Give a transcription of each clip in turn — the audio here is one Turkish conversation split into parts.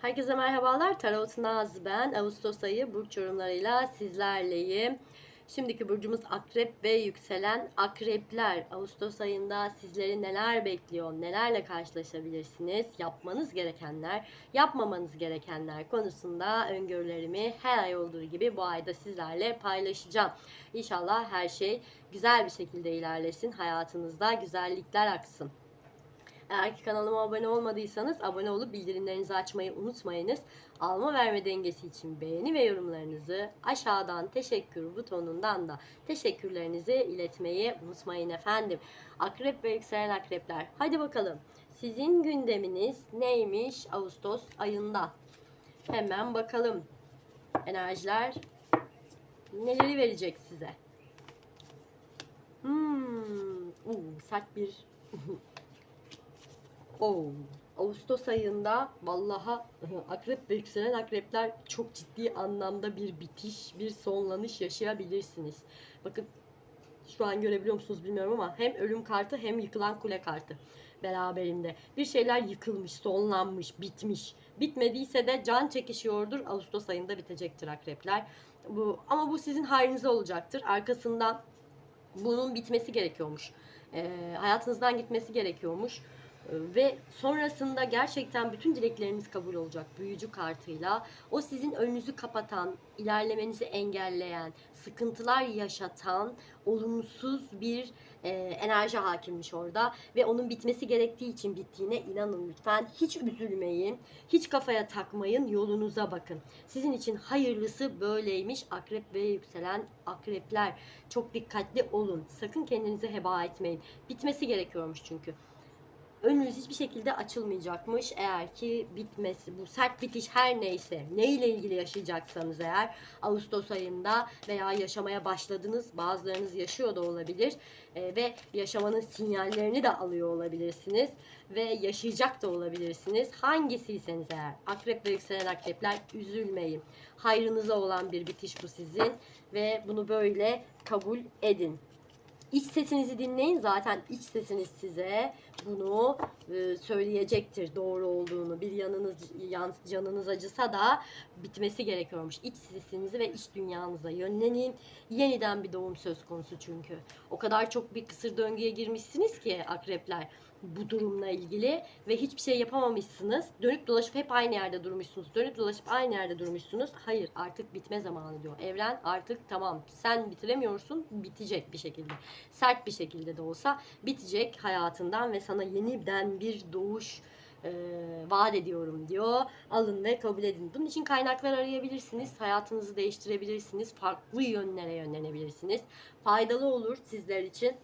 Herkese merhabalar. Tarot Naz ben. Ağustos ayı burç yorumlarıyla sizlerleyim. Şimdiki burcumuz akrep ve yükselen akrepler. Ağustos ayında sizleri neler bekliyor, nelerle karşılaşabilirsiniz, yapmanız gerekenler, yapmamanız gerekenler konusunda öngörülerimi her ay olduğu gibi bu ayda sizlerle paylaşacağım. İnşallah her şey güzel bir şekilde ilerlesin, hayatınızda güzellikler aksın. Eğer ki kanalıma abone olmadıysanız abone olup bildirimlerinizi açmayı unutmayınız. Alma verme dengesi için beğeni ve yorumlarınızı aşağıdan teşekkür butonundan da teşekkürlerinizi iletmeyi unutmayın efendim. Akrep ve yükselen akrepler. Hadi bakalım. Sizin gündeminiz neymiş Ağustos ayında? Hemen bakalım. Enerjiler neleri verecek size? Hmm, uu, sert bir Oo. Ağustos ayında vallaha akrep ve yükselen akrepler çok ciddi anlamda bir bitiş, bir sonlanış yaşayabilirsiniz. Bakın şu an görebiliyor musunuz bilmiyorum ama hem ölüm kartı hem yıkılan kule kartı beraberinde. Bir şeyler yıkılmış, sonlanmış, bitmiş. Bitmediyse de can çekişiyordur. Ağustos ayında bitecektir akrepler. Bu ama bu sizin hayrınıza olacaktır. Arkasından bunun bitmesi gerekiyormuş. Ee, hayatınızdan gitmesi gerekiyormuş. Ve sonrasında gerçekten bütün dilekleriniz kabul olacak büyücü kartıyla. O sizin önünüzü kapatan, ilerlemenizi engelleyen, sıkıntılar yaşatan olumsuz bir e, enerji hakimmiş orada. Ve onun bitmesi gerektiği için bittiğine inanın lütfen. Hiç üzülmeyin, hiç kafaya takmayın, yolunuza bakın. Sizin için hayırlısı böyleymiş akrep ve yükselen akrepler. Çok dikkatli olun. Sakın kendinizi heba etmeyin. Bitmesi gerekiyormuş çünkü önünüz hiçbir şekilde açılmayacakmış. Eğer ki bitmesi, bu sert bitiş her neyse, ne ile ilgili yaşayacaksanız eğer Ağustos ayında veya yaşamaya başladınız, bazılarınız yaşıyor da olabilir e, ve yaşamanın sinyallerini de alıyor olabilirsiniz ve yaşayacak da olabilirsiniz. Hangisiyseniz eğer akrep ve yükselen akrepler üzülmeyin. Hayrınıza olan bir bitiş bu sizin ve bunu böyle kabul edin. İç sesinizi dinleyin. Zaten iç sesiniz size bunu e, söyleyecektir doğru olduğunu. Bir yanınız yan, canınız acısa da bitmesi gerekiyormuş. İç sesinizi ve iç dünyanıza yönlenin. Yeniden bir doğum söz konusu çünkü. O kadar çok bir kısır döngüye girmişsiniz ki akrepler bu durumla ilgili ve hiçbir şey yapamamışsınız. Dönüp dolaşıp hep aynı yerde durmuşsunuz. Dönüp dolaşıp aynı yerde durmuşsunuz. Hayır artık bitme zamanı diyor. Evren artık tamam sen bitiremiyorsun bitecek bir şekilde. Sert bir şekilde de olsa bitecek hayatından ve sana yeniden bir doğuş e, vaat ediyorum diyor. Alın ve kabul edin. Bunun için kaynaklar arayabilirsiniz. Hayatınızı değiştirebilirsiniz. Farklı yönlere yönlenebilirsiniz. Faydalı olur sizler için.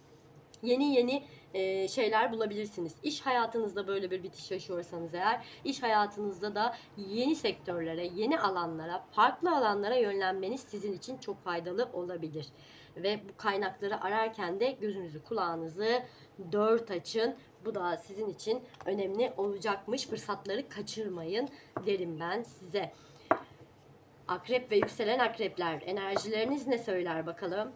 Yeni yeni e, şeyler bulabilirsiniz. İş hayatınızda böyle bir bitiş yaşıyorsanız eğer, iş hayatınızda da yeni sektörlere, yeni alanlara, farklı alanlara yönlenmeniz sizin için çok faydalı olabilir. Ve bu kaynakları ararken de gözünüzü, kulağınızı dört açın. Bu da sizin için önemli olacakmış. Fırsatları kaçırmayın derim ben size. Akrep ve yükselen akrepler enerjileriniz ne söyler bakalım?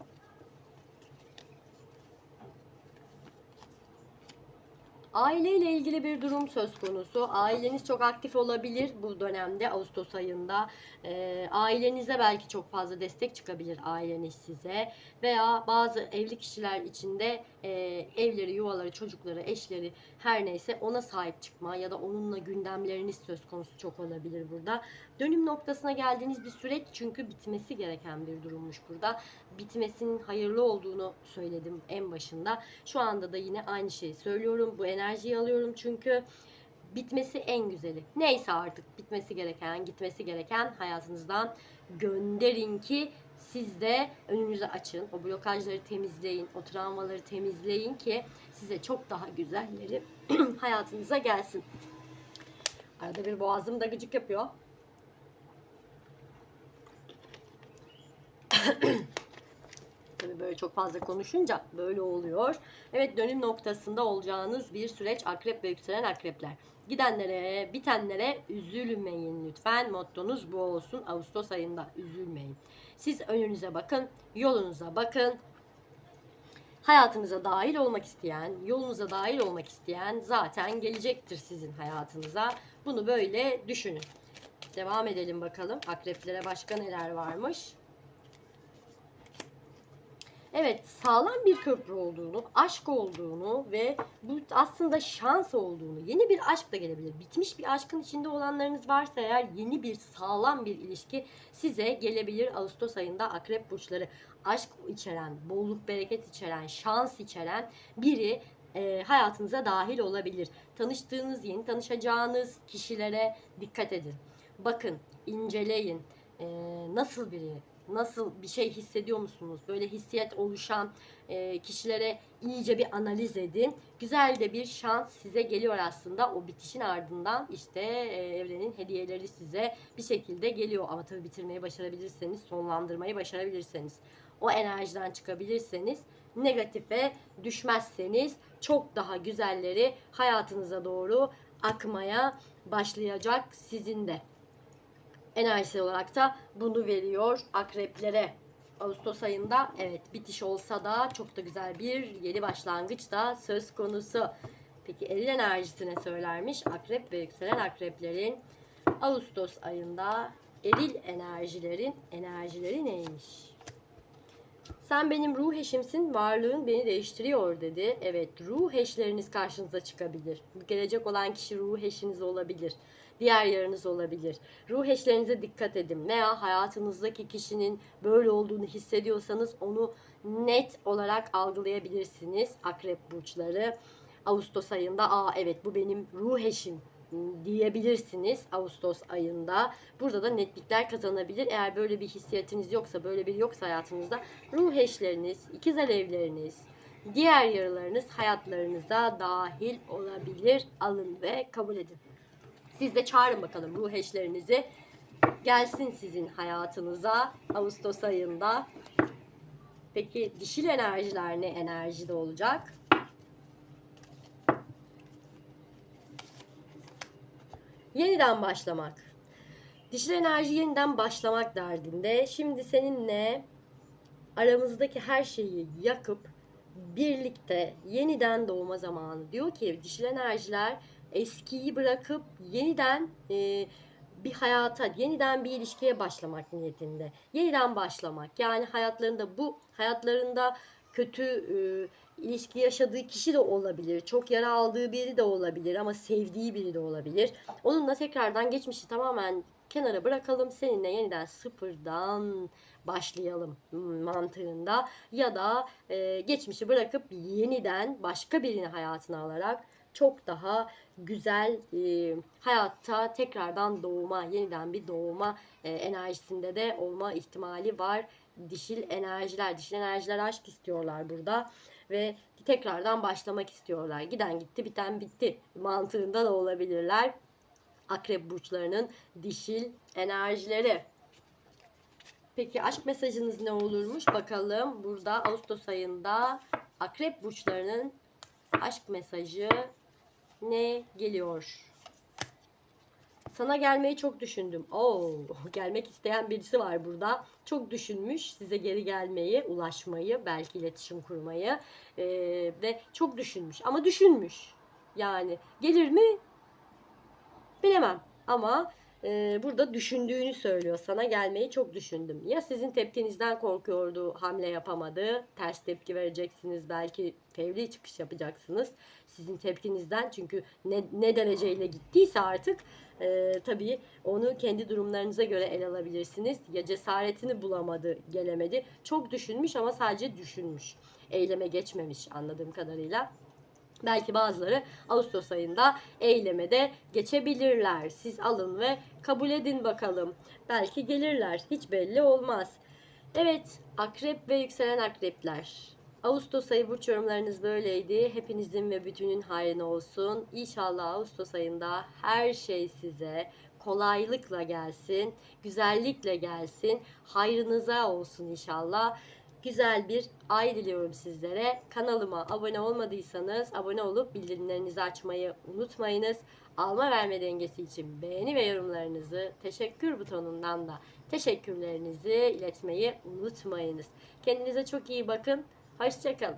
Aileyle ilgili bir durum söz konusu. Aileniz çok aktif olabilir bu dönemde Ağustos ayında. E, ailenize belki çok fazla destek çıkabilir aileniz size. Veya bazı evli kişiler içinde e, evleri, yuvaları, çocukları, eşleri her neyse ona sahip çıkma ya da onunla gündemleriniz söz konusu çok olabilir burada. Dönüm noktasına geldiğiniz bir süreç çünkü bitmesi gereken bir durummuş burada. Bitmesinin hayırlı olduğunu söyledim en başında. Şu anda da yine aynı şeyi söylüyorum. Bu enerjiyi alıyorum çünkü bitmesi en güzeli. Neyse artık bitmesi gereken, gitmesi gereken hayatınızdan gönderin ki siz de önünüzü açın. O blokajları temizleyin, o travmaları temizleyin ki size çok daha güzelleri hayatınıza gelsin. Arada bir boğazım da gıcık yapıyor. Tabii böyle çok fazla konuşunca böyle oluyor. Evet dönüm noktasında olacağınız bir süreç akrep ve yükselen akrepler. Gidenlere, bitenlere üzülmeyin lütfen. Mottonuz bu olsun. Ağustos ayında üzülmeyin. Siz önünüze bakın, yolunuza bakın. Hayatınıza dahil olmak isteyen, yolunuza dahil olmak isteyen zaten gelecektir sizin hayatınıza. Bunu böyle düşünün. Devam edelim bakalım. Akreplere başka neler varmış? Evet, sağlam bir köprü olduğunu, aşk olduğunu ve bu aslında şans olduğunu, yeni bir aşk da gelebilir. Bitmiş bir aşkın içinde olanlarınız varsa eğer yeni bir sağlam bir ilişki size gelebilir Ağustos ayında akrep burçları. Aşk içeren, bolluk bereket içeren, şans içeren biri e, hayatınıza dahil olabilir. Tanıştığınız, yeni tanışacağınız kişilere dikkat edin. Bakın, inceleyin. E, nasıl biri, nasıl bir şey hissediyor musunuz? Böyle hissiyat oluşan e, kişilere iyice bir analiz edin. Güzel de bir şans size geliyor aslında. O bitişin ardından işte e, evrenin hediyeleri size bir şekilde geliyor. Ama tabii bitirmeyi başarabilirseniz, sonlandırmayı başarabilirseniz, o enerjiden çıkabilirseniz, negatife düşmezseniz çok daha güzelleri hayatınıza doğru akmaya başlayacak sizin de enerjisi olarak da bunu veriyor akreplere. Ağustos ayında evet bitiş olsa da çok da güzel bir yeni başlangıç da söz konusu. Peki eril enerjisine söylermiş akrep ve yükselen akreplerin Ağustos ayında eril enerjilerin enerjileri neymiş? Sen benim ruh eşimsin, varlığın beni değiştiriyor dedi. Evet, ruh eşleriniz karşınıza çıkabilir. Gelecek olan kişi ruh eşiniz olabilir. Diğer yarınız olabilir. Ruh eşlerinize dikkat edin. Veya hayatınızdaki kişinin böyle olduğunu hissediyorsanız onu net olarak algılayabilirsiniz. Akrep burçları. Ağustos ayında aa evet bu benim ruh eşim diyebilirsiniz Ağustos ayında. Burada da netlikler kazanabilir. Eğer böyle bir hissiyatınız yoksa, böyle bir yoksa hayatınızda ruh eşleriniz, ikiz alevleriniz, diğer yarılarınız hayatlarınıza dahil olabilir. Alın ve kabul edin. Siz de çağırın bakalım ruh eşlerinizi. Gelsin sizin hayatınıza Ağustos ayında. Peki dişil enerjiler ne enerjide olacak? Yeniden başlamak. Dişil enerji yeniden başlamak derdinde. Şimdi seninle aramızdaki her şeyi yakıp birlikte yeniden doğma zamanı. Diyor ki dişil enerjiler eskiyi bırakıp yeniden e, bir hayata, yeniden bir ilişkiye başlamak niyetinde. Yeniden başlamak. Yani hayatlarında bu hayatlarında kötü e, ilişki yaşadığı kişi de olabilir. Çok yara aldığı biri de olabilir ama sevdiği biri de olabilir. Onunla tekrardan geçmişi tamamen kenara bırakalım. Seninle yeniden sıfırdan başlayalım mantığında ya da e, geçmişi bırakıp yeniden başka birini hayatına alarak çok daha güzel e, hayatta tekrardan doğuma, yeniden bir doğuma e, enerjisinde de olma ihtimali var. Dişil enerjiler, dişil enerjiler aşk istiyorlar burada ve tekrardan başlamak istiyorlar. Giden gitti, biten bitti mantığında da olabilirler. Akrep burçlarının dişil enerjileri. Peki aşk mesajınız ne olurmuş? Bakalım burada Ağustos ayında akrep burçlarının aşk mesajı ne geliyor? Sana gelmeyi çok düşündüm. Oo, gelmek isteyen birisi var burada. Çok düşünmüş size geri gelmeyi, ulaşmayı, belki iletişim kurmayı ee, ve çok düşünmüş. Ama düşünmüş. Yani gelir mi? Bilemem. Ama e, burada düşündüğünü söylüyor. Sana gelmeyi çok düşündüm. Ya sizin tepkinizden korkuyordu, hamle yapamadı. Ters tepki vereceksiniz. Belki fevri çıkış yapacaksınız. Sizin tepkinizden çünkü ne, ne dereceyle gittiyse artık e, tabii onu kendi durumlarınıza göre ele alabilirsiniz. Ya cesaretini bulamadı, gelemedi. Çok düşünmüş ama sadece düşünmüş. Eyleme geçmemiş anladığım kadarıyla. Belki bazıları Ağustos ayında eylemede geçebilirler. Siz alın ve kabul edin bakalım. Belki gelirler. Hiç belli olmaz. Evet, akrep ve yükselen akrepler. Ağustos ayı burç yorumlarınız böyleydi. Hepinizin ve bütünün hayrına olsun. İnşallah Ağustos ayında her şey size kolaylıkla gelsin, güzellikle gelsin, hayrınıza olsun inşallah güzel bir ay diliyorum sizlere. Kanalıma abone olmadıysanız abone olup bildirimlerinizi açmayı unutmayınız. Alma verme dengesi için beğeni ve yorumlarınızı teşekkür butonundan da teşekkürlerinizi iletmeyi unutmayınız. Kendinize çok iyi bakın. Hoşçakalın.